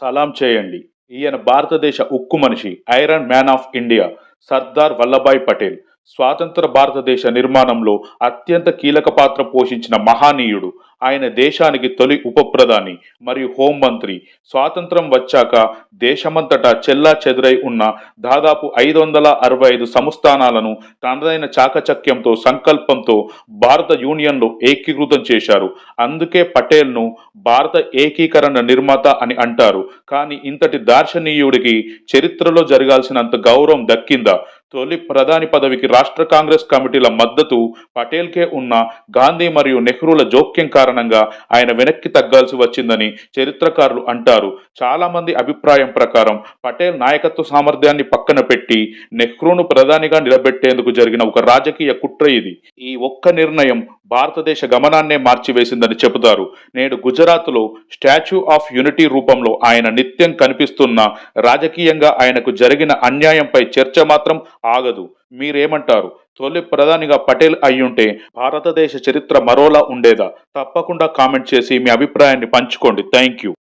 సలాం చేయండి. ఈయన భారతదేశ ఉక్కు మనిషి iron man of India Sardar Vallabhbhai Patel. స్వాతంత్ర భారతదేశ నిర్మాణంలో అత్యంత కీలక పాత్ర పోషించిన మహానీయుడు. ఆయన దేశానికి తొలి ఉప ప్రధాని మరియు హోంమంత్రి స్వాతంత్రం వచ్చాక దేశమంతటా చెల్లా చెదురై ఉన్న దాదాపు ఐదు వందల అరవై ఐదు సంస్థానాలను తనదైన చాకచక్యంతో సంకల్పంతో భారత యూనియన్లో ఏకీకృతం చేశారు. అందుకే పటేల్ను భారత ఏకీకరణ నిర్మాత అని అంటారు. కానీ ఇంతటి దార్శనీయుడికి చరిత్రలో జరగాల్సినంత గౌరవం దక్కిందా? తొలి ప్రధాని పదవికి రాష్ట్ర కాంగ్రెస్ కమిటీల మద్దతు పటేల్కే ఉన్న గాంధీ మరియు నెహ్రూల జోక్యం కారణంగా ఆయన వెనక్కి తగ్గాల్సి వచ్చిందని చరిత్రకారులు అంటారు. చాలా మంది అభిప్రాయం ప్రకారం పటేల్ నాయకత్వ సామర్థ్యాన్ని పక్కన పెట్టి నెహ్రూను ప్రధానిగా నిలబెట్టేందుకు జరిగిన ఒక రాజకీయ కుట్ర ఇది. ఈ ఒక్క నిర్ణయం భారతదేశ గమనాన్నే మార్చివేసిందని చెబుతారు. నేడు గుజరాత్లో స్టాచ్యూ ఆఫ్ యూనిటీ రూపంలో ఆయన నిత్యం కనిపిస్తున్న రాజకీయంగా ఆయనకు జరిగిన అన్యాయంపై చర్చ మాత్రం ఆగదు. మీరేమంటారు? తొలి ప్రధానిగా పటేల్ అయ్యుంటే భారతదేశ చరిత్ర మరోలా ఉండేదా? తప్పకుండా కామెంట్ చేసి మీ అభిప్రాయాన్ని పంచుకోండి. Thank you.